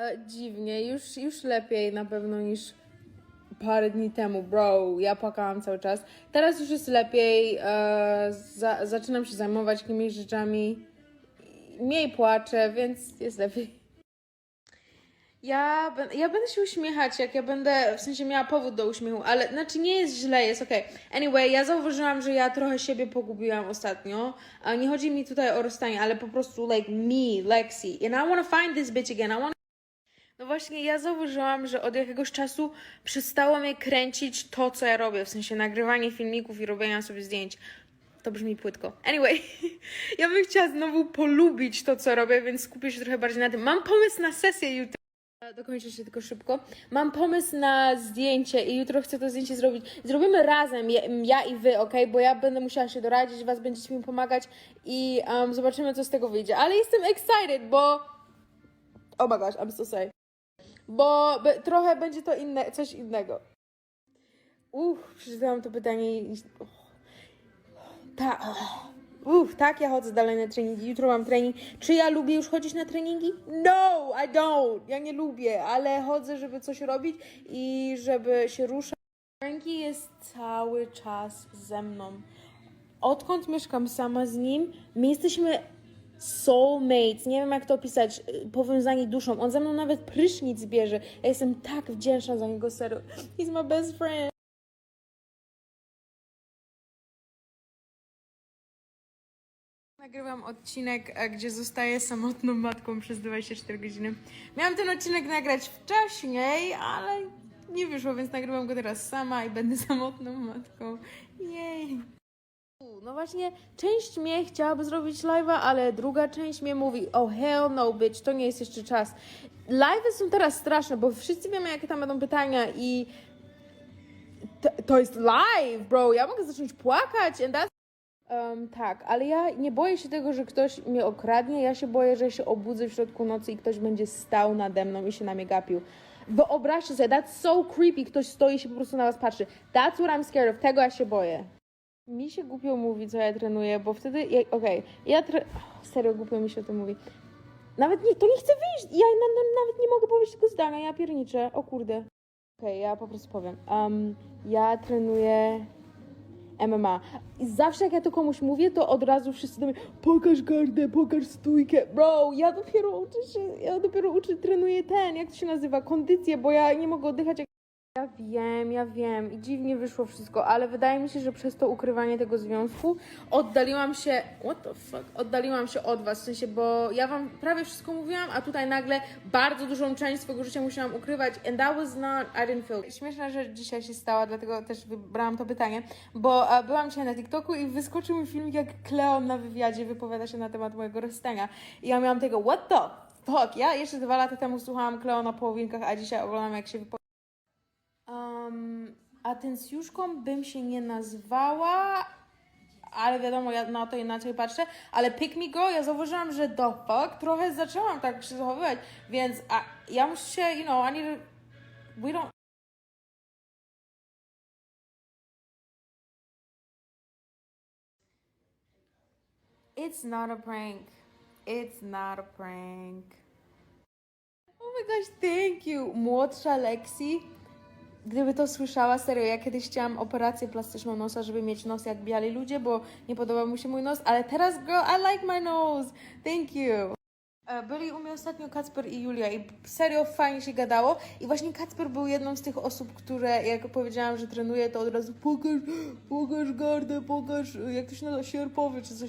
E, dziwnie, już, już lepiej na pewno niż parę dni temu, bro. Ja płakałam cały czas. Teraz już jest lepiej. E, za, zaczynam się zajmować jakimiś rzeczami. Mniej płaczę, więc jest lepiej. Ja, ja będę się uśmiechać, jak ja będę, w sensie miała powód do uśmiechu, ale znaczy nie jest źle, jest okej. Anyway, ja zauważyłam, że ja trochę siebie pogubiłam ostatnio. Nie chodzi mi tutaj o rozstanie, ale po prostu like me, Lexi. And I wanna find this bitch again. I wanna... No właśnie, ja zauważyłam, że od jakiegoś czasu przestało mnie kręcić to, co ja robię, w sensie nagrywanie filmików i robienia sobie zdjęć. To brzmi płytko. Anyway, ja bym chciała znowu polubić to, co robię, więc skupię się trochę bardziej na tym. Mam pomysł na sesję jutro. Dokończę się tylko szybko. Mam pomysł na zdjęcie i jutro chcę to zdjęcie zrobić. Zrobimy razem, ja, ja i wy, ok? Bo ja będę musiała się doradzić, was będziecie mi pomagać i um, zobaczymy, co z tego wyjdzie. Ale jestem excited, bo. Oh my gosh, I'm so sorry. Bo trochę będzie to inne, coś innego. Uff, przeczytałam to pytanie i. Ta. Uff, tak, ja chodzę dalej na treningi. Jutro mam trening. Czy ja lubię już chodzić na treningi? No, I don't. Ja nie lubię, ale chodzę, żeby coś robić i żeby się ruszać. Frankie jest cały czas ze mną. Odkąd mieszkam sama z nim, my jesteśmy soulmates. Nie wiem, jak to opisać. Powiązani duszą. On ze mną nawet prysznic bierze. Ja jestem tak wdzięczna za niego, serio. He's my best friend. Nagrywam odcinek, e, gdzie zostaję samotną matką przez 24 godziny. Miałam ten odcinek nagrać wcześniej, ale nie wyszło, więc nagrywam go teraz sama i będę samotną matką. Jej. No właśnie, część mnie chciałaby zrobić live'a, ale druga część mnie mówi, oh hell no bitch, to nie jest jeszcze czas. Live'y są teraz straszne, bo wszyscy wiemy, jakie tam będą pytania i to, to jest live, bro, ja mogę zacząć płakać and that's Um, tak, ale ja nie boję się tego, że ktoś mnie okradnie. Ja się boję, że się obudzę w środku nocy i ktoś będzie stał nade mną i się na mnie gapił. Wyobraźcie sobie, that's so creepy. Ktoś stoi i się po prostu na was patrzy. That's what I'm scared of. Tego ja się boję. Mi się głupio mówi, co ja trenuję, bo wtedy, ja, okej, ja tre... oh, serio głupio mi się o tym mówi. Nawet nie, to nie chcę wyjść. Ja na, na, nawet nie mogę powiedzieć tego zdania, ja pierniczę. O kurde. Okej, ja po prostu powiem. Um, ja trenuję MMA. I zawsze jak ja to komuś mówię, to od razu wszyscy do mnie pokaż gardę, pokaż stójkę. Bro, ja dopiero uczę się, ja dopiero uczę, trenuję ten, jak to się nazywa, kondycję, bo ja nie mogę oddychać jak... Ja wiem, ja wiem i dziwnie wyszło wszystko, ale wydaje mi się, że przez to ukrywanie tego związku oddaliłam się, what the fuck, oddaliłam się od was, w sensie, bo ja wam prawie wszystko mówiłam, a tutaj nagle bardzo dużą część swojego życia musiałam ukrywać and that was not, I didn't feel. Śmieszna rzecz dzisiaj się stała, dlatego też wybrałam to pytanie, bo e, byłam dzisiaj na TikToku i wyskoczył mi filmik, jak Kleon na wywiadzie wypowiada się na temat mojego rozstania i ja miałam tego, what the fuck, ja jeszcze dwa lata temu słuchałam Kleona po połowinkach, a dzisiaj oglądam, jak się wypowiada atencjuszką bym się nie nazwała, ale wiadomo, ja na to inaczej patrzę. Ale Pick Me Go, ja zauważyłam, że the fuck, trochę zaczęłam tak się zachowywać, więc a, ja muszę się, you know, I need to, we don't... It's not a prank. It's not a prank. Oh my gosh, thank you. Młodsza Lexi Gdyby to słyszała, serio, ja kiedyś chciałam operację plastyczną nosa, żeby mieć nos jak biali ludzie, bo nie podobał mu się mój nos, ale teraz, girl, I like my nose. Thank you. E, Byli u mnie ostatnio Kacper i Julia i serio fajnie się gadało i właśnie Kacper był jedną z tych osób, które jak powiedziałam, że trenuję, to od razu pokaż, pokaż gardę, pokaż, jak to się nazywa, sierpowy czy coś